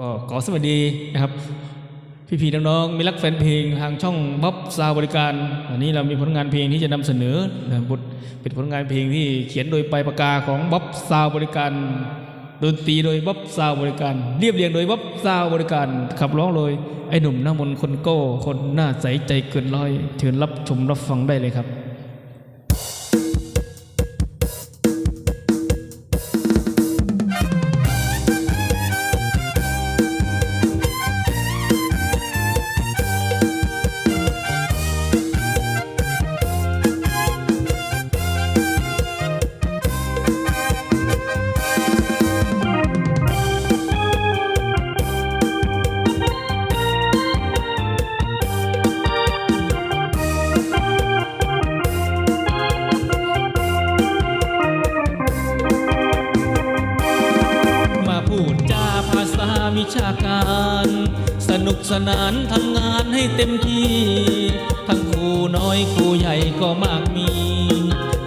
ก็ขอสวัสดีนะครับ พี่ๆน้องๆมีรักแฟนเพลงทางช่องบ๊อบซาวบริการวันนี้เรามีผลงานเพลงที่จะนำเสนอนะบทเป็นผลงานเพลงที่เขียนโดยไปปากกาของบ๊อบซาวบริการดนตรีโดยบ๊อบซาวบริการ เรียบเรียงโดยบ๊อบซาวบริการ ขับร้องโดยไอ้หนุ่มหน้ามนคนโก้ คนหน้าใสใจเกินร้อยเชิญรับชมรับฟังได้เลยครับ วิชาการ สนุกสนานทำงานให้เต็มที่ ทั้งครูน้อยครูใหญ่ก็มากมี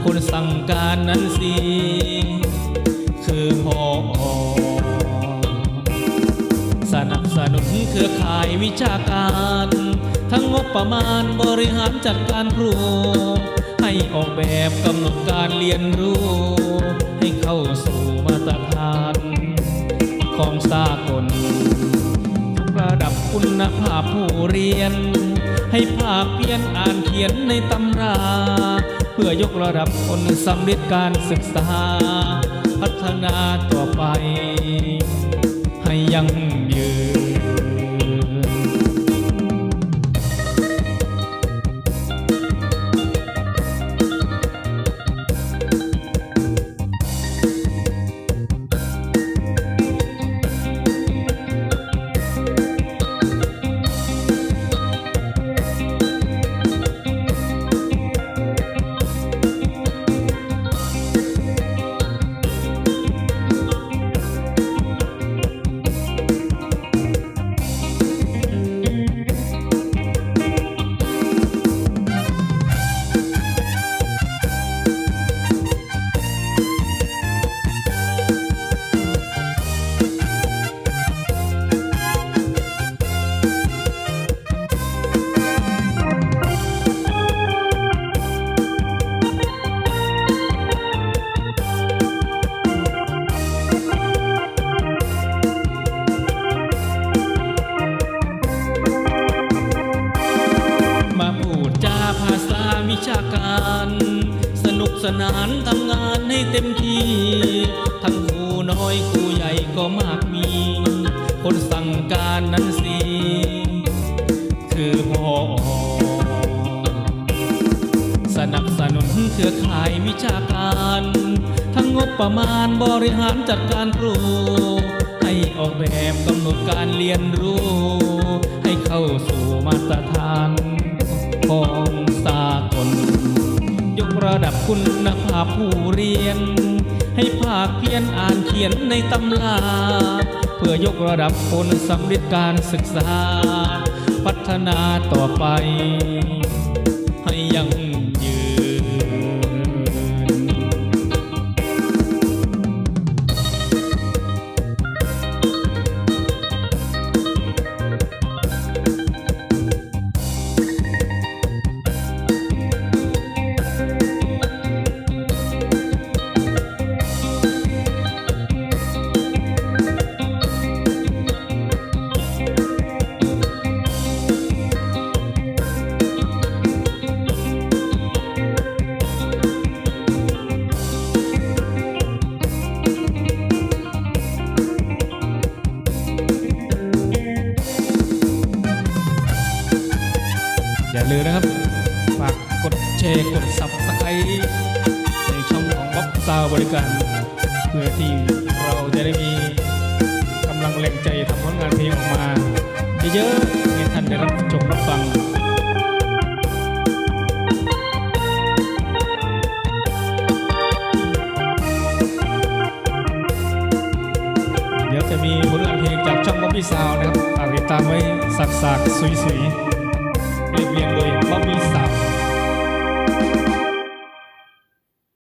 คนสั่งการนั้นสิคือพอสนับสนุนเครือข่ายวิชาการ ทั้งงบประมาณบริหารจัดการครู ให้ออกแบบกำหนดการเรียนรู้ ให้เข้าสู่มาตรฐาน ของสากลทุกระดับคุณภาพผู้เรียน ให้ภาคเพียนอ่านเขียนในตำรา เพื่อยกระดับคนสำเร็จการศึกษา พัฒนาต่อไป ให้ยั่งยืน การ สนุกสนานทำงานให้เต็มที่ ทั้งครูน้อยครูใหญ่ก็มากมี คนสั่งการนั้นสิคือพอสนับสนุนเครือข่ายวิชาการ ทั้งงบประมาณบริหารจัดการครู ให้ออกแบบกำหนดการเรียนรู้ ให้เข้าสู่มาตรฐาน ของสากล ยกระดับคุณภาพผู้เรียน ให้ภาคเพียนอ่านเขียนในตำราเพื่อยกระดับคนสำเร็จการศึกษา พัฒนาต่อไป ให้ยัง อย่าลืมนะครับ ฝากกดแชร์กด subscribe ในช่องของบ๊อบซาวบริการ เพื่อที่เราจะได้มีกำลังแรงใจทำผลงานเพลงออกมาเยอะๆให้ท่านได้รับชมรับฟังเดี๋ยวจะมีผลงานเพลงจากช่องบ๊อบบี้ซาวนะครับฝากติดตามไว้สักๆสวยๆเรียบร้อย